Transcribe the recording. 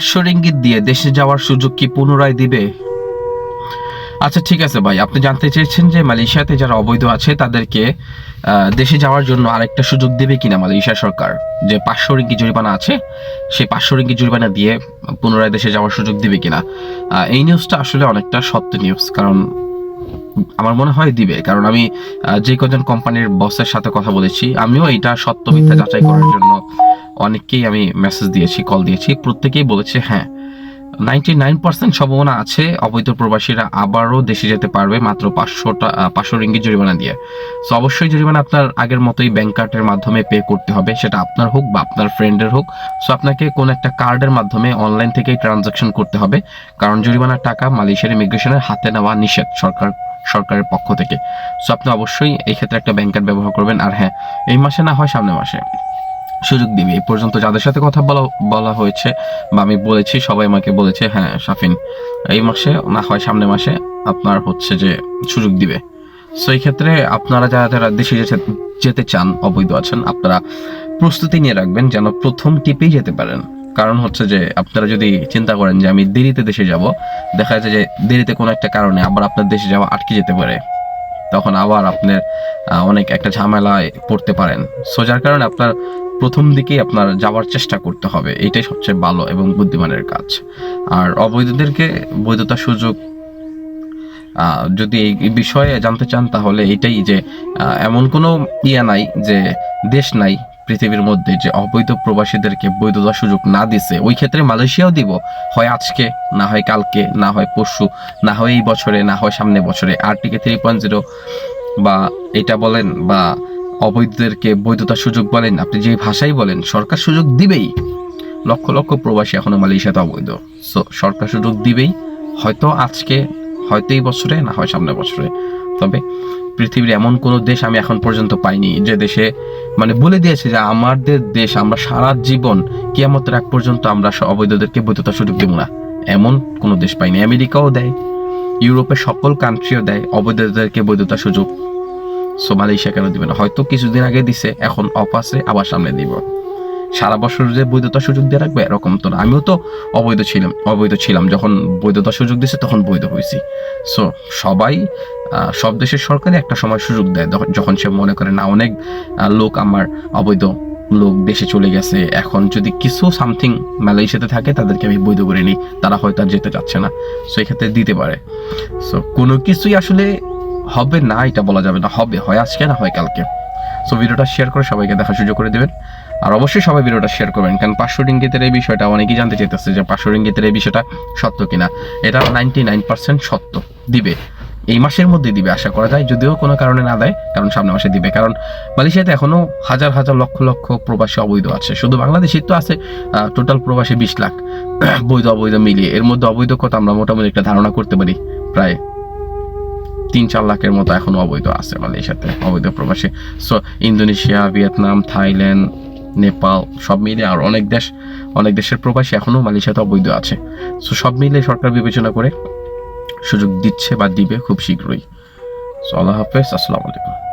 পাঁচশো রিঙ্গিত দিয়ে দেশে যাওয়ার সুযোগ কি পুনরায় দিবে? আচ্ছা ঠিক আছে ভাই। আপনি জানতে চেয়েছেন যে মালয়েশিয়াতে যারা অবৈধ আছে, তাদেরকে দেশে যাওয়ার জন্য আরেকটা সুযোগ দেবে কিনা মালয়েশিয়া সরকার? যে পাঁচশো রিঙ্গি জরিমানা আছে, সেই পাঁচশো রিঙ্গি জরিমানা দিয়ে পুনরায় দেশে যাওয়ার সুযোগ দিবে কিনা? এই নিউজটা আসলে অনেকটা সত্য নিউজ কারণ আমার মনে হয় দিবে। কারণ আমি যে কজন কোম্পানির বসের সাথে কথা বলেছি, আমিও এটা সত্য মিথ্যা যাচাই করার জন্য অনেককেই আমি মেসেজ দিয়েছি কল দিয়েছি, প্রত্যেকেই বলেছে হ্যাঁ। নাইনটি নাইন পার্সেন্ট সম্ভাবনা আছে, অবৈধ প্রবাসীরা আবারও দেশে যেতে পারবে মাত্র পাঁচশোটা পাঁচশো রিঙ্গি জরিমানা দিয়ে। সো অবশ্যই জরিমানা আপনার আগের মতোই ব্যাংক কার্ডের মাধ্যমে পে করতে হবে, সেটা আপনার হোক বা আপনার ফ্রেন্ডের হোক। সো আপনাকে কোন একটা কার্ডের মাধ্যমে অনলাইন থেকেই ট্রানজাকশন করতে হবে, কারণ জরিমানার টাকা মালয়েশিয়ার ইমিগ্রেশনের হাতে নেওয়া নিষেধ সরকার, সরকারের পক্ষ থেকে। সো আপনি অবশ্যই এই ক্ষেত্রে একটা ব্যাংক কার্ড ব্যবহার করবেন, আর হ্যাঁ এই মাসে না হয় সামনের মাসে। সুযোগ দিবে। এই পর্যন্ত যাদের সাথে কথা বলা বলা হয়েছে বা আমি বলেছি, সবাই আমাকে বলেছে হ্যাঁ সাফিন এই মাসে, না হয় সামনের মাসে আপনার হচ্ছে যে সুযোগ দিবে। সো এই ক্ষেত্রে আপনারা যারা যারা দেশে যেতে চান, অবৈধ আছেন, আপনারা প্রস্তুতি নিয়ে রাখবেন, যেন প্রথম টিপেই যেতে পারেন। কারণ হচ্ছে যে, আপনারা যদি চিন্তা করেন যে, আমি দেরিতে দেশে যাব, দেখা যাচ্ছে যে, দেরিতে কোনো একটা কারণে আবার আপনার দেশে যাওয়া আটকে যেতে পারে। তখন আবার আপনার অনেক একটা ঝামেলায় পড়তে পারেন। সো যার কারণে আপনার প্রথম দিকেই আপনার যাওয়ার চেষ্টা করতে হবে। এটাই সবচেয়ে ভালো এবং বুদ্ধিমানের কাজ। আর অবৈধদেরকে বৈধতা সুযোগ যদি এই বিষয়ে জানতে চান তাহলে এটাই যে এমন কোনো ইয়া নাই যে, দেশ নাই পৃথিবীর মধ্যে যে অবৈধ প্রবাসীদেরকে বৈধতা সুযোগ না দিছে, ওই ক্ষেত্রে মালয়েশিয়াও দিব। হয় আজকে, না হয় কালকে, না হয় পরশু, না হয় এই বছরে, না হয় সামনে বছরে। আরটিকে থ্রি পয়েন্ট জিরো বা এটা বলেন বা অবৈধদেরকে বৈধতা সুযোগ বলেন, আপনি যে ভাষাই বলেন, সরকার সুযোগ দিবেই। লক্ষ লক্ষ প্রবাসী এখনও মালয়েশিয়াতে অবৈধ। সো সরকার সুযোগ দিবেই। হয়তো আজকে, হয়তো এই বছরে, না হয় সামনে বছরে। তবে পৃথিবীর এমন কোনো দেশ আমি এখন পর্যন্ত পাইনি যে দেশে মানে বলে দিয়েছে যে আমাদের দেশ, আমরা সারা জীবন কিয়ামতের আগ পর্যন্ত আমরা অবৈধদেরকে বৈধতা সুযোগ দেব না। এমন কোনো দেশ পাইনি। আমেরিকাও দেয়, ইউরোপের সকল কান্ট্রিও দেয় অবৈধদেরকে বৈধতা সুযোগ। সো মালয়েশিয়া কেন দিবে না? হয়তো কিছুদিন আগে দিছে, এখন অফ আছে, আবার সামনে দিব। সারা বছর যে বৈধতা সুযোগ দিয়ে রাখবে, এরকম তো না। আমিও তো অবৈধ ছিলাম অবৈধ ছিলাম। যখন বৈধতা সুযোগ দিছে, তখন বৈধ হয়েছি। সো সবাই সব দেশের সরকারই একটা সময় সুযোগ দেয়। যখন- সে মনে করে, না, অনেক লোক আমার অবৈধ লোক দেশে চলে গেছে। এখন যদি কিছু সামথিং মালয়েশিয়াতে থাকে, তাদেরকে আমি বৈধ করে নিই। তারা হয়তো আর যেতে চাচ্ছে না। সো এক্ষেত্রে দিতে পারে। সো কোনো কিছুই আসলে হবে না, এটা বলা যাবে না। হবে, হয় আজকে না হয় কালকে। সো ভিডিওটা শেয়ার করে সবাইকে দেখার সুযোগ করে দেবেন। আর অবশ্যই সবাই ভিডিওটা শেয়ার করবেন, কারণ পাঁচশো রিঙ্গিতের এই বিষয়টা অনেকেই জানতে চাইতেছে যে পাঁচশো রিঙ্গিতের এই বিষয়টা সত্য কিনা। এটা নাইনটি নাইন পার্সেন্ট সত্য, দিবে। এই মাসের মধ্যে দিবে, আশা করা যায়, যদিও কোনো কারণে না দেয়, কারণ সামনে মাসে দিবে। কারণ মালয়েশিয়াতে এখনও হাজার হাজার লক্ষ লক্ষ প্রবাসী অবৈধ আছে। শুধু বাংলাদেশের তো আছে টোটাল প্রবাসী বিশ লাখ। বৈধ, অবৈধ মিলিয়ে। এর মধ্যে অবৈধ কথা আমরা মোটামুটি একটা ধারণা করতে পারি। প্রায় তিন চার লাখের মতো এখনও অবৈধ আছে মালয়েশিয়াতে, অবৈধ প্রবাসী। So Indonesia, Vietnam, Thailand Nepal, সব মিলে আর অনেক দেশ, অনেক দেশের প্রবাসী এখনও মালয়েশিয়াতে অবৈধ আছে। সো সব মিলে সরকার বিবেচনা করে সুযোগ দিচ্ছে বা দিবে খুব শীঘ্রই। সো আল্লাহ হাফেজ, আসসালামু আলাইকুম।